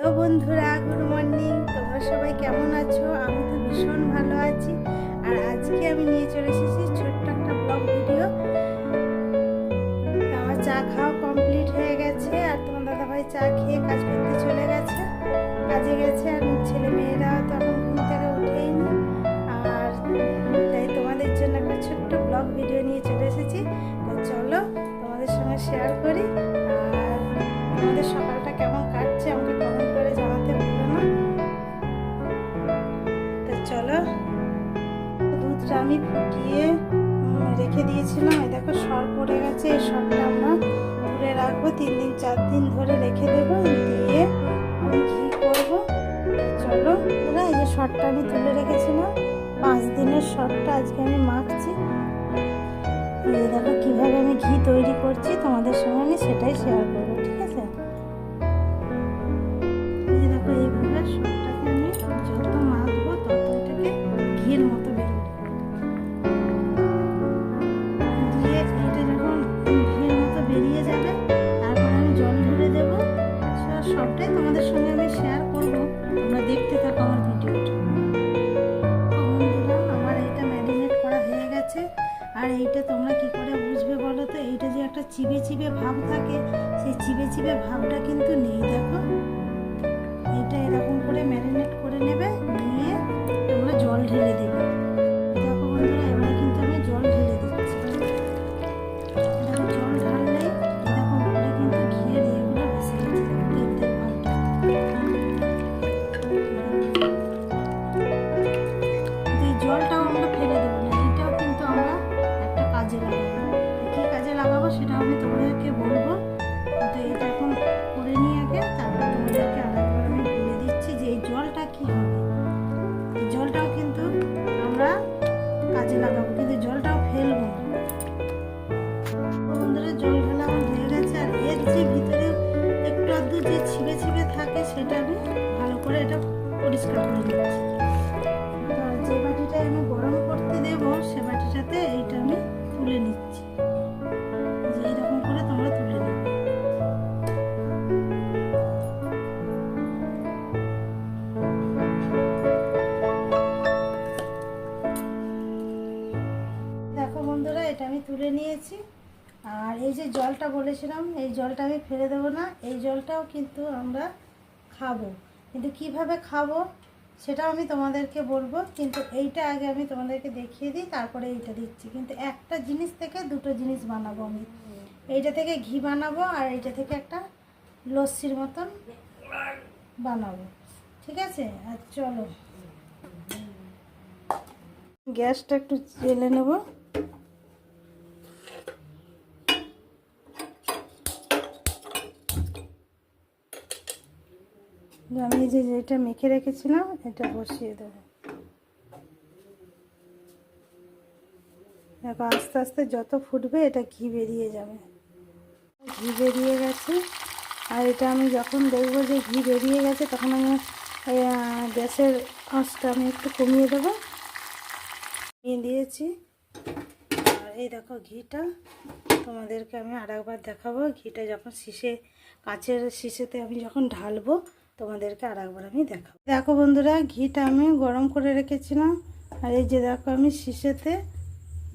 Hello বন্ধুরা good morning তোমরা সবাই কেমন আছো? আমি তো ভীষণ ভালো আছি। আর আজকে আমি নিয়ে চলে এসেছি ছোট্ট একটা ব্লগ ভিডিও আমার চা খাওয়া কমপ্লিট হয়ে গেছে আর তোমার দাদাভাই চা খেয়ে কাজ করতে চলে গেছে। কাজে গেছে আর ছেলে মেয়েরা তো এখন আমি ফুটিয়ে রেখে দিয়েছিলাম। এই দেখো, সর পড়ে গেছে, এই সরটা আমরা তুলে রাখব। তিন দিন, চার দিন ধরে রেখে দেবো। দিয়ে আমি ঘি করব। চলো, ওরা এই যে সরটা আমি তুলে রেখেছিলাম। পাঁচ দিনের সরটা আজকে আমি মাখছি। এই দেখো, কীভাবে আমি ঘি তৈরি করছি, তোমাদের সঙ্গে আমি সেটাই শেয়ার করব, ঠিক আছে? এই দেখো, এইভাবে সবটাকে আমি যত মাখবো তত এটাকে ঘিয়ের মতো তোমাদের সঙ্গে আমি শেয়ার করব। তোমরা দেখতে থাকো আমার ভিডিওটা। বন্ধুরা, আমার এইটা ম্যারিনেট করা হয়ে গেছে। আর এইটা তোমরা কি করে বুঝবে বলো তো? এইটা যে একটা চিবে চিবে ভাব থাকে, সেই চিবে চিবে ভাবটা কিন্তু নেই, দেখো। এটা এরকম করে ম্যারিনেট করে নেবে, নিয়ে তোমরা জল ঢেলে দেবে। পরিষ্কার করে নিচ্ছি যে বাটিটা আমি গরম করতে দেব, সে বাটিটাতে এইটা আমি তুলে নিচ্ছি। যে এরকম করে তোমরা তুলে নেবে। দেখো বন্ধুরা, এটা আমি তুলে নিয়েছি। আর এই যে জলটা বলেছিলাম, এই জলটা আমি ফেলে দেবো না, এই জলটাও কিন্তু আমরা খাব। কিন্তু কীভাবে খাব সেটাও আমি তোমাদেরকে বলব, কিন্তু এইটা আগে আমি তোমাদেরকে দেখিয়ে দিই, তারপরে এইটা দিচ্ছি। কিন্তু একটা জিনিস থেকে দুটো জিনিস বানাবো আমি। এইটা থেকে ঘি বানাবো আর এইটা থেকে একটা লস্যির মতন বানাবো। ঠিক আছে? আর চলো। গ্যাসটা একটু জেলে নেব। আমি যে যেটা মেখে রেখেছিলাম, এটা বসিয়ে দেবো। দেখো, আস্তে আস্তে যত ফুটবে এটা ঘি বেরিয়ে যাবে। ঘি বেরিয়ে গেছে। আর এটা আমি যখন দেখব যে ঘি বেরিয়ে গেছে, তখন আমি গ্যাসের আঁচটা আমি একটু কমিয়ে দেবো। কমিয়ে দিয়েছি। আর এই দেখো ঘিটা। তোমাদেরকে আমি আরেকবার দেখাবো। ঘিটা যখন শিশে, কাঁচের শিশেতে আমি যখন ঢালবো তোমাদেরকে আর একবার আমি দেখাবো। দেখো বন্ধুরা, ঘিটা আমি গরম করে রেখেছিলাম। আর এই যে দেখো আমি শিশেতে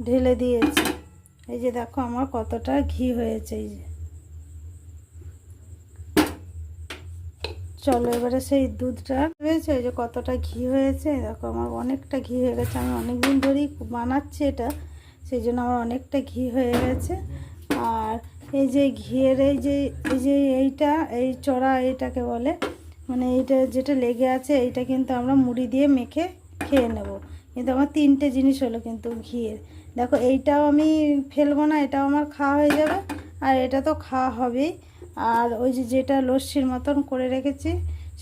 ঢেলে দিয়েছি। এই যে দেখো আমার কতটা ঘি হয়েছে এই যে। চলো এবারে সেই দুধটা। হয়েছে ওই যে কতটা ঘি হয়েছে। দেখো আমার অনেকটা ঘি হয়ে গেছে। আমি অনেক দিন ধরেই বানাচ্ছি এটা। সেই জন্য আমার অনেকটা ঘি হয়ে গেছে। আর এই যে ঘিয়ের এই যে এই যে এইটা, এই চড়া এইটাকে বলে মানে এইটা যেটা লেগে আছে, এইটা কিন্তু আমরা মুড়ি দিয়ে মেখে খেয়ে নেব। কিন্তু আমার তিনটে জিনিস হলো কিন্তু ঘিয়ের। দেখো, এইটাও আমি ফেলব না, এটাও আমার খাওয়া হয়ে যাবে, আর এটা তো খাওয়া হবেই। আর ওই যে যেটা লস্যির মতন করে রেখেছি,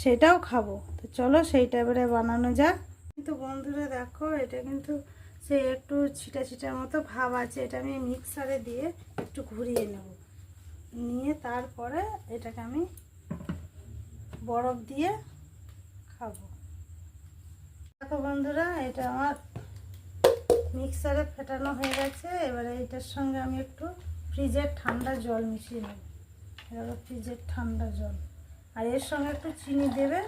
সেটাও খাব। তো চলো, সেইটা এবারে বানানো যাক। কিন্তু বন্ধুরা দেখো, এটা কিন্তু সে একটু ছিটা ছিটার মতো ভাব আছে, এটা আমি মিক্সারে দিয়ে একটু ঘুরিয়ে নেব। নিয়ে তারপরে এটাকে আমি বরফ দিয়ে খাব। দেখো বন্ধুরা, এটা আমার মিক্সারে ফেটানো হয়ে গেছে। এবারে এটার সঙ্গে আমি একটু ফ্রিজের ঠান্ডা জল মিশিয়ে নেব। এবার ফ্রিজের ঠান্ডা জল। আর এর সঙ্গে একটু চিনি দেবে।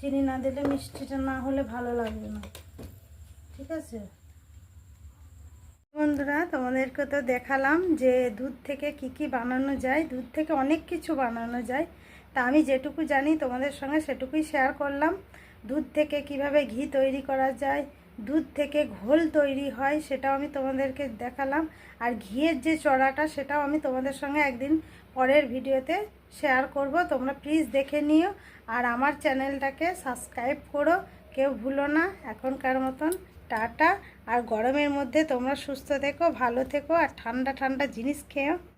চিনি না দিলে মিষ্টিটা না হলে ভালো লাগবে না। ঠিক আছে? বন্ধুরা তোমাদেরকে তো দেখালাম যে দুধ থেকে কি কি বানানো যায়। দুধ থেকে অনেক কিছু বানানো যায়। তা আমি যেটুকু জানি তোমাদের সঙ্গে সেটুকুই শেয়ার করলাম। দুধ থেকে কীভাবে ঘি তৈরি করা যায়, দুধ থেকে ঘোল তৈরি হয় সেটাও আমি তোমাদেরকে দেখালাম। আর ঘিয়ের যে চড়াটা সেটাও আমি তোমাদের সঙ্গে একদিন পরের ভিডিওতে শেয়ার করব। তোমরা প্লিজ দেখে নিও। আর আমার চ্যানেলটাকে সাবস্ক্রাইব করো। কেউ ভুলো না। এখনকার মতন টাটা। আর গরমের মধ্যে তোমরা সুস্থ থেকো, ভালো থেকো, আর ঠান্ডা ঠান্ডা জিনিস খেও।